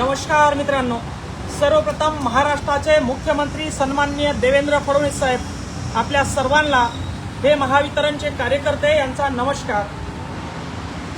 नमस्कार मित्रांनो. सर्वप्रथम महाराष्ट्राचे मुख्यमंत्री सन्माननीय देवेंद्र फडणवीस साहेब आपल्या सर्वांना हे महावितरणचे कार्यकर्ते यांचा नमस्कार.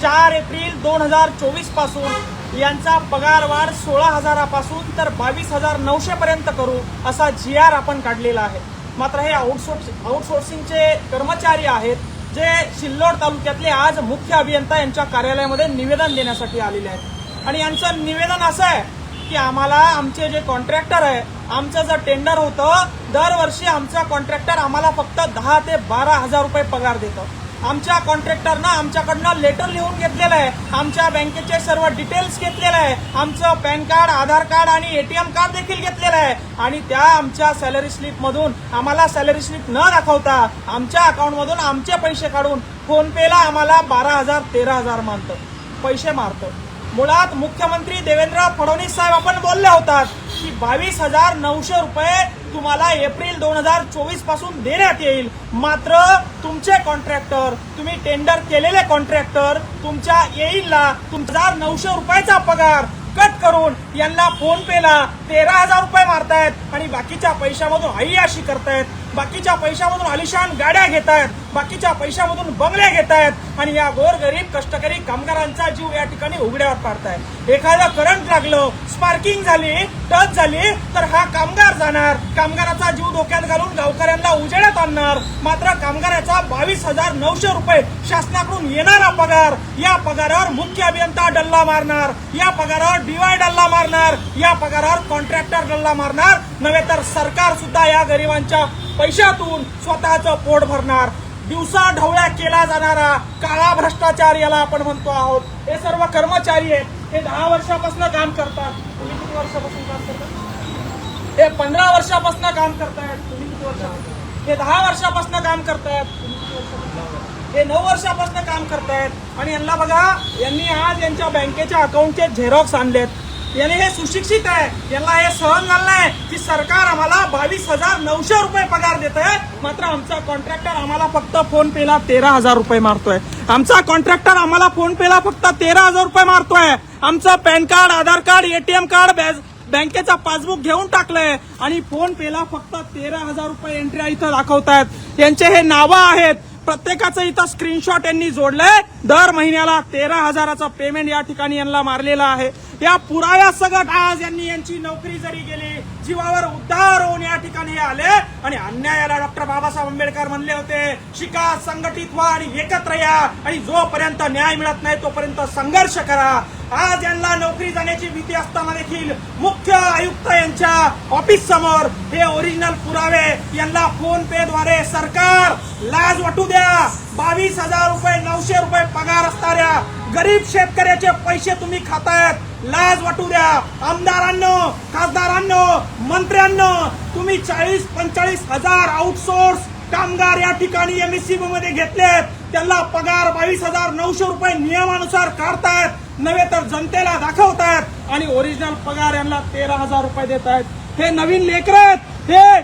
चार एप्रिल दोन हजार चोवीसपासून यांचा पगार वाढ सोळा हजारापासून तर बावीस हजार नऊशे पर्यंत करू असा जी आर आपण काढलेला आहे. मात्र हे आउटसोर्स आउटसोर्सिंगचे कर्मचारी आहेत जे सिल्लोड तालुक्यातले आज मुख्य अभियंता यांच्या कार्यालयामध्ये निवेदन देण्यासाठी आलेले आहेत. आणि यांचं निवेदन असं आहे की आम्हाला आमचे जे कॉन्ट्रॅक्टर आहे आमचं जर टेंडर होतं दरवर्षी आमचा कॉन्ट्रॅक्टर आम्हाला फक्त दहा ते बारा हजार रुपये पगार देतो. आमच्या कॉन्ट्रॅक्टरनं आमच्याकडनं लेटर लिहून घेतलेलं आहे. आमच्या बँकेचे सर्व डिटेल्स घेतलेलं आहे. आमचं पॅन कार्ड आधार कार्ड आणि एटीएम कार्ड देखील घेतलेलं आहे. आणि त्या आमच्या सॅलरी स्लिपमधून आम्हाला सॅलरी स्लिप न दाखवता आमच्या अकाउंटमधून आमचे पैसे काढून फोनपेला आम्हाला बारा हजार तेरा हजार मानतो. पैसे मारतो. मुळात मुख्यमंत्री देवेंद्र फडणवीस साहेब आपण बोलले होतात की बावीस हजार नऊशे रुपये तुम्हाला एप्रिल दोन हजार चोवीसपासून देण्यात येईल. मात्र तुमचे कॉन्ट्रॅक्टर तुम्ही टेंडर केलेले कॉन्ट्रॅक्टर तुमच्या येईलला तुमचा नऊशे रुपयाचा पगार. कट करून यांना फोन पेला तेरा हजार रुपये मारतायत आणि बाकीच्या पैशामधून आई अशी करतायत. बाकीच्या पैशामधून आलिशान गाड्या घेतायत बाकीच्या पैशामधून बंगल्या घेतायत आणि या गोरगरीब कष्टकरी कामगारांचा जीव या ठिकाणी उघड्यावर पाडतायत. एखादं करंट लागलं स्पार्किंग झाली टच झाली तर हा कामगार जाणार. कामगाराचा जीव धोक्यात घालून गावकऱ्यांना उजेडात आणणार. मात्र कामगाराचा बावीस हजार नऊशे रुपये शासनाकडून येणारा पगार. या पगारावर मुख्य अभियंता डल्ला मारणार. या पगारावर डीवाय डल्ला मारणार. या पगारावर कॉन्ट्रॅक्टर डल्ला मारणार. नव्हे तर सरकार सुद्धा या गरिबांच्या पैशातून स्वतःचं पोट भरणार. दिवसा ढवळ्या केला जाणारा काळा भ्रष्टाचार याला आपण म्हणतो आहोत. हे सर्व कर्मचारी आहेत. हे दहा वर्षापासून काम करतात. तुम्ही किती वर्षापासून काम करतात हे पंधरा वर्षापासून काम करतायत. तुम्ही किती वर्षापासून? हे दहा वर्षापासून काम करतायत. तुम्ही किती वर्षापासून? हे नऊ वर्षापासून काम करतायत. आणि यांना बघा यांनी आज यांच्या बँकेच्या अकाउंटचे झेरॉक्स आणलेत. याने हे सुशिक्षित आहे. यांना हे सहन झालं आहे की सरकार आम्हाला बावीस हजार नऊशे रुपये पगार देत आहे मात्र आमचा कॉन्ट्रॅक्टर आम्हाला फक्त फोन पेला तेरा हजार रुपये मारतोय. आमचा कॉन्ट्रॅक्टर आम्हाला फोन पेला फक्त तेरा हजार रुपये मारतोय. आमचं PAN card Aadhaar card ATM card badge- बँकेचा पासबुक घेऊन टाकलंय. आणि फोन पेला फक्त तेरा हजार रुपये एंट्री इथं दाखवतायत. यांचे हे नावं आहेत. प्रत्येकाचं इथं स्क्रीनशॉट यांनी जोडलंय. दर महिन्याला तेरा हजाराचा पेमेंट या ठिकाणी यांना मारलेलं आहे. या पुराव्या सगट आज यांनी यांची नोकरी जरी गेली जीवावर उद्धार या ठिकाणी आले आणि अन्यायाला डॉक्टर बाबासाहेब आंबेडकर म्हणले होते शिका संघटित व्हा आणि एकत्र या आणि जोपर्यंत न्याय मिळत नाही तोपर्यंत संघर्ष करा. आज यांना नोकरी जाण्याची भीती असताना देखील मुख्य आयुक्त यांच्या ऑफिस समोर हे ओरिजिनल पुरावे यांना फोन पे द्वारे सरकार लाज वाटू द्या. बावीस हजार रुपये नऊशे रुपये पगार असणाऱ्या गरीब शेतकऱ्याचे पैसे तुम्ही खातायत. लाज वाटू द्या. आमदारांनो खासदारांनो मंत्र्यांनो तुम्ही चाळीस पंचाळीस हजार आउटसोर्स कामगार या ठिकाणी एमएससीबी मध्ये घेतलेत. त्यांना पगार बावीस हजार नऊशे रुपये नियमानुसार काढतायत. नव्हे तर जनतेला दाखवतायत. आणि ओरिजिनल पगार यांना तेरा हजार रुपये देत आहेत हे नवीन लेकर आहेत. हे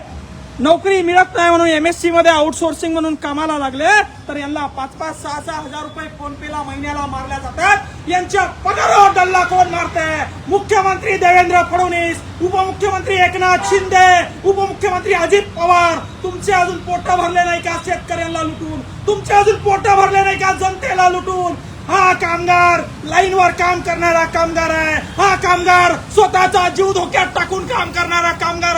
नोकरी मिळत नाही म्हणून एमएससी मध्ये आउटसोर्सिंग म्हणून कामाला लागले तर यांना पाच पाच सहा सहा हजार रुपये फोन पेला महिन्याला मारल्या जातात. यांच्या पगारावर डल्ला कोण मारते. मुख्यमंत्री देवेंद्र फडणवीस उपमुख्यमंत्री एकनाथ शिंदे उपमुख्यमंत्री अजित पवार तुमचे अजून पोट भरले नाही का शेतकऱ्यांना लुटून? तुमचे अजून पोट भरले नाही का जनतेला लुटून? हा कामगार लाईनवर काम करणारा कामगार आहे. हा कामगार स्वतःचा जीव धोक्यात टाकून काम करणारा कामगार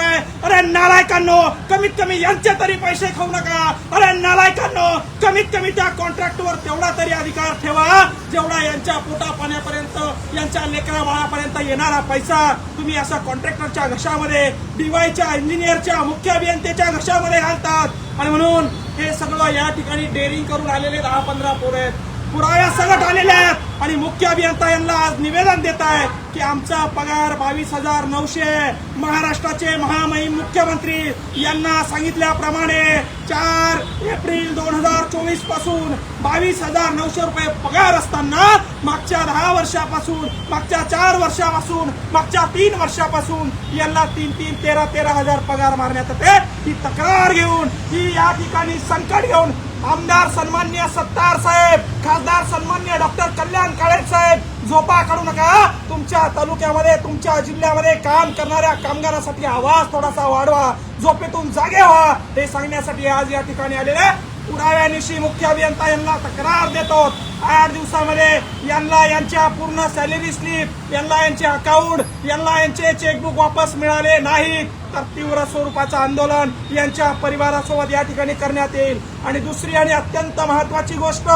अरे नालायकांनो कमीत कमी यांचे तरी पैसे खाऊ नका. अरे नालायकांनो कमीत कमी त्या कॉन्ट्रॅक्टवर तेवढा तरी अधिकार ठेवा. जेवढा यांच्या पोटा पाण्यापर्यंत यांच्या लेकरा बाळापर्यंत येणारा पैसा तुम्ही असा कॉन्ट्रॅक्टरच्या घशामध्ये डीवायच्या इंजिनियरच्या मुख्य अभियंत्याच्या घशामध्ये घालतात. आणि म्हणून हे सगळं या ठिकाणी डेअरिंग करून आलेले दहा पंधरा पोरं आहेत. पुराव्या सगट आलेल्या आहेत. आणि मुख्य अभियंता यांना आज निवेदन देत आहे की आमचा पगार बावीस हजार नऊशे महाराष्ट्राचे महामहिम मुख्यमंत्री यांना सांगितल्याप्रमाणे चार एप्रिल दोन हजार चोवीसपासून बावीस हजार नऊशे रुपये पगार असताना मागच्या दहा वर्षापासून मागच्या चार वर्षापासून मागच्या तीन वर्षापासून यांना तीन तीन तेरा तेरा हजार पगार मारण्यात येते. ही तक्रार घेऊन ही या ठिकाणी संकट घेऊन आमदार सन्मान्य सत्तार साहेब खासदार सन्मान्य डॉक्टर कल्याण काळे साहेब झोपा काढू नका तुमच्या तालुक्यामध्ये तुमच्या जिल्ह्यामध्ये काम करणाऱ्या कामगारांसाठी आवाज थोडासा वाढवा झोपेतून जागे व्हा. हे सांगण्यासाठी आज या ठिकाणी आलेले पुराव्यानिशी मुख्य अभियंता यांना तक्रार देतो आठ दिवसामध्ये यांना यांच्या पूर्ण सॅलरी स्लिप यांना यांचे अकाउंट यांना यांचे चेकबुक वापस मिळाले नाही. तर तीव्र स्वरूपाचं आंदोलन यांच्या परिवारासोबत या ठिकाणी करण्यात येईल. आणि दुसरी आणि अत्यंत महत्वाची गोष्ट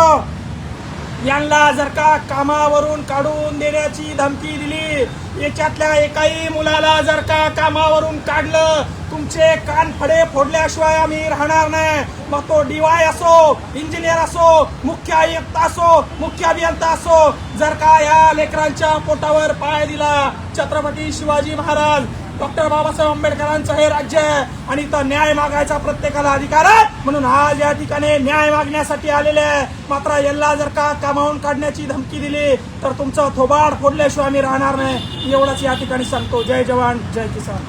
यांना जर का कामावरून काढून देण्याची धमकी दिली याच्यातल्या एकाही मुलाला जर का कामावरून काढलं तुमचे कान फडे फोडल्याशिवाय आम्ही राहणार नाही. मग तो डीवाय असो इंजिनियर असो मुख्य आयुक्त असो मुख्य अभियंता असो जर का या लेकरांच्या पोटावर पाय दिला छत्रपती शिवाजी महाराज डॉक्टर बाबासाहेब आंबेडकरांचं हे राज्य आहे आणि इथं न्याय मागायचा प्रत्येकाला अधिकार आहे. म्हणून आज या ठिकाणी न्याय मागण्यासाठी आलेले आहे मात्र यांना जर का कामावून काढण्याची धमकी दिली तर तुमचं थोबाड फोडल्याशिवाय आम्ही राहणार नाही. एवढंच या ठिकाणी सांगतो. जय जवान जय किसान.